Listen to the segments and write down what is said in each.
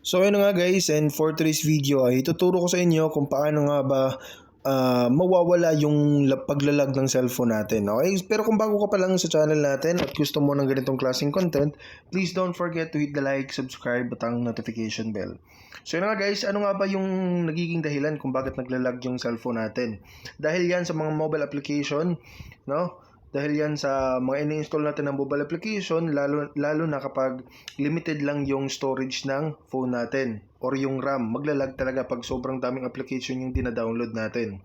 So ayun nga guys and for today's video ay ituturo ko sa inyo kung paano nga ba ah, mawawala yung la- paglalag ng cellphone natin. Okay? Pero kung bago ka pa lang sa channel natin at gusto mo ng ganitong klaseng content, please don't forget to hit the like, subscribe at ang notification bell. So yun nga guys, ano nga ba yung nagiging dahilan kung bakit naglalag yung cellphone natin? Dahil yan sa mga mobile application, no? Dahil yan sa mga ini-install natin ng mobile application, lalo, lalo na kapag limited lang yung storage ng phone natin or yung RAM. Maglalag talaga pag sobrang daming application yung dina-download natin.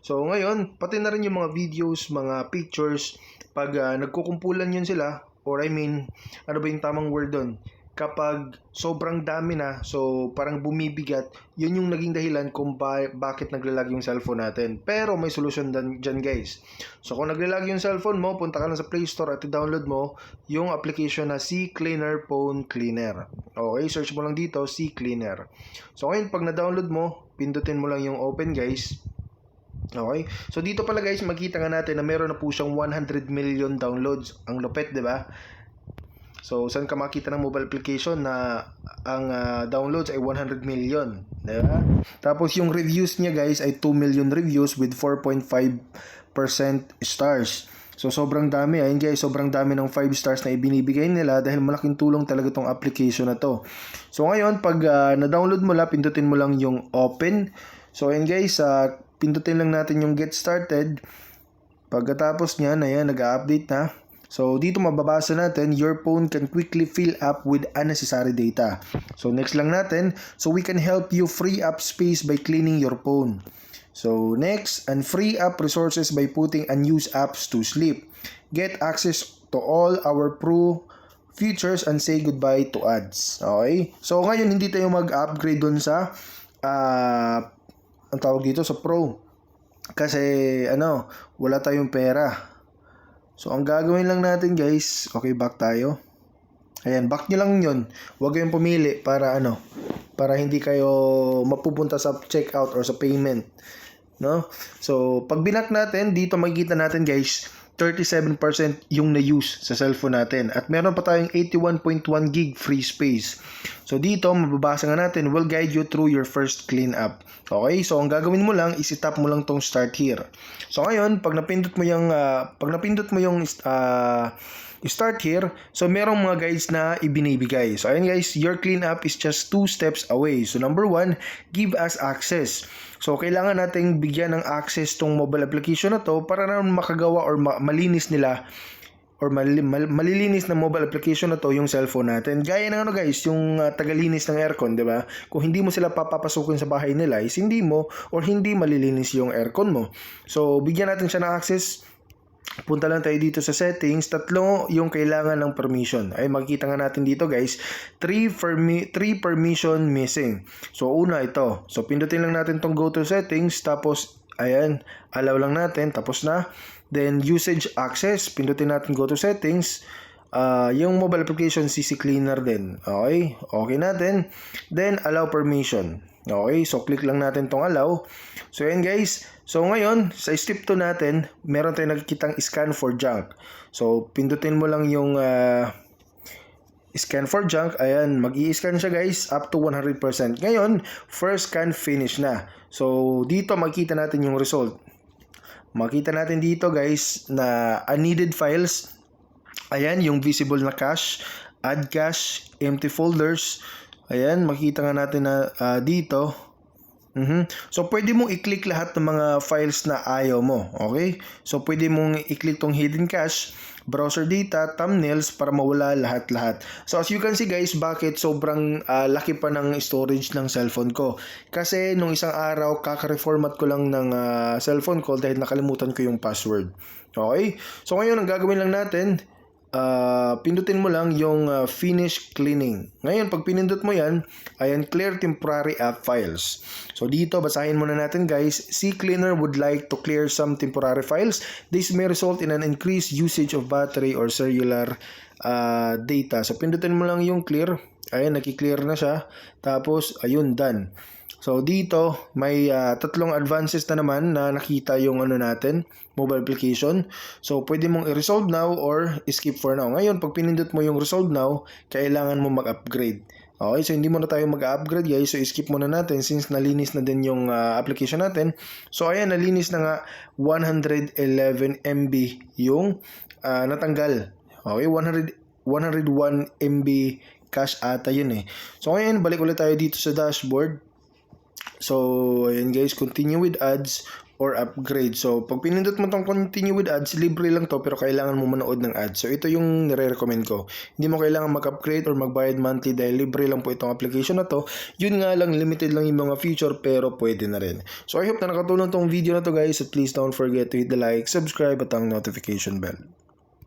So ngayon, pati na rin yung mga videos, mga pictures, pag ah, nagkukumpulan yun sila, or I mean, ano ba yung tamang word doon? Kapag sobrang dami na, so parang bumibigat, yun yung naging dahilan kung ba- bakit naglalag yung cellphone natin. Pero may solusyon dan, dyan guys. So kung naglalag yung cellphone mo, punta ka lang sa Play Store at i-download mo yung application na C Cleaner Phone Cleaner. Okay, search mo lang dito, C Cleaner. So ngayon, pag na-download mo, pindutin mo lang yung open guys. Okay? So dito pala guys, makita nga natin na meron na po siyang 100 million downloads. Ang lupet, 'di ba? So saan ka makita ng mobile application na ang ah, downloads ay 100 million, 'di ba? Tapos yung reviews niya guys ay 2 million reviews with 4.5% stars. So sobrang dami, ayun guys, sobrang dami ng 5 stars na ibinibigay nila dahil malaking tulong talaga tong application na to. So ngayon, pag ah, na-download mo lang, pindutin mo lang yung open. So ayun guys, ah, pindutin lang natin yung get started. Pagkatapos niyan, ayan, nag-update na. So, dito mababasa natin, your phone can quickly fill up with unnecessary data. So, next lang natin, so we can help you free up space by cleaning your phone. So, next, and free up resources by putting unused apps to sleep. Get access to all our pro features and say goodbye to ads. Okay? So, ngayon, hindi tayo mag-upgrade dun sa, ah, ang tawag dito, sa pro. Kasi, ano, wala tayong pera. So, ang gagawin lang natin guys, okay, back tayo. Ayan, back nyo lang yun. Huwag kayong pumili para ano, para hindi kayo mapupunta sa checkout or sa payment. No? So, pag binak natin, dito makikita natin guys, 37% yung na-use sa cellphone natin. At meron pa tayong 81.1 gig free space. So, dito, mababasa nga natin, will guide you through your first cleanup. Okay? So, ang gagawin mo lang, is tap mo lang tong start here. So, ngayon, pag napindot mo yung, ah, pag napindot mo yung ah, start here, so merong mga guides na ibinibigay. So, ayun guys, your cleanup is just two steps away. So, number one, give us access. So, kailangan nating bigyan ng access tong mobile application na to para naman makagawa or ma- malinis nila or mali- mal- malilinis na mobile application na to yung cellphone natin. Gaya ng ano guys, yung uh, tagalinis ng aircon, 'di ba? Kung hindi mo sila papapasukin sa bahay nila, is hindi mo or hindi malilinis yung aircon mo. So, bigyan natin siya ng access Punta lang tayo dito sa settings. Tatlo yung kailangan ng permission. Ay makikita nga natin dito guys. 3 permi- three permission missing. So una ito. So pindutin lang natin tong go to settings. Tapos ayan. Allow lang natin. Tapos na. Then usage access. Pindutin natin go to settings. Ah, yung mobile application CC Cleaner din. Okay? Okay natin. Then allow permission. Okay? So click lang natin tong allow. So ayan guys. So ngayon, sa step 2 natin, meron tayong nakikitang scan for junk. So pindutin mo lang yung ah, scan for junk. Ayan, mag scan siya guys up to 100%. Ngayon, first scan finish na. So dito makita natin yung result. Makita natin dito guys na unneeded files. Ayan, yung visible na cache, add cache, empty folders. Ayan, makita nga natin na ah, dito. Mhm. So pwede mong i-click lahat ng mga files na ayaw mo, okay? So pwede mong i-click tong hidden cache, browser data, thumbnails para mawala lahat-lahat. So as you can see guys, bakit sobrang ah, laki pa ng storage ng cellphone ko? Kasi nung isang araw kaka-reformat ko lang ng ah, cellphone ko dahil nakalimutan ko yung password. Okay? So ngayon ang gagawin lang natin, ah, pindutin mo lang yung ah, finish cleaning. Ngayon, pag pinindot mo yan, ayan, clear temporary app files. So dito, basahin muna natin guys, CCleaner would like to clear some temporary files. This may result in an increased usage of battery or cellular ah, data. So pindutin mo lang yung clear. Ayan, nakiklear na siya. Tapos, ayun, done. So dito may ah, tatlong advances na naman na nakita yung ano natin, mobile application. So pwede mong i-resolve now or skip for now. Ngayon pag pinindot mo yung resolve now, kailangan mo mag-upgrade. Okay, so hindi muna tayo mag-upgrade guys. So skip muna natin since nalinis na din yung ah, application natin. So ayan, nalinis na nga 111 MB yung ah, natanggal. Okay, 100, 101 MB cache ata yun eh. So ngayon, balik ulit tayo dito sa dashboard. So, ayan guys, continue with ads or upgrade. So, pag pinindot mo tong continue with ads, libre lang to pero kailangan mo manood ng ads. So, ito yung nire-recommend ko. Hindi mo kailangan mag-upgrade or magbayad monthly dahil libre lang po itong application na to. Yun nga lang, limited lang yung mga feature pero pwede na rin. So, I hope na nakatulong tong video na to guys. At please don't forget to hit the like, subscribe at ang notification bell.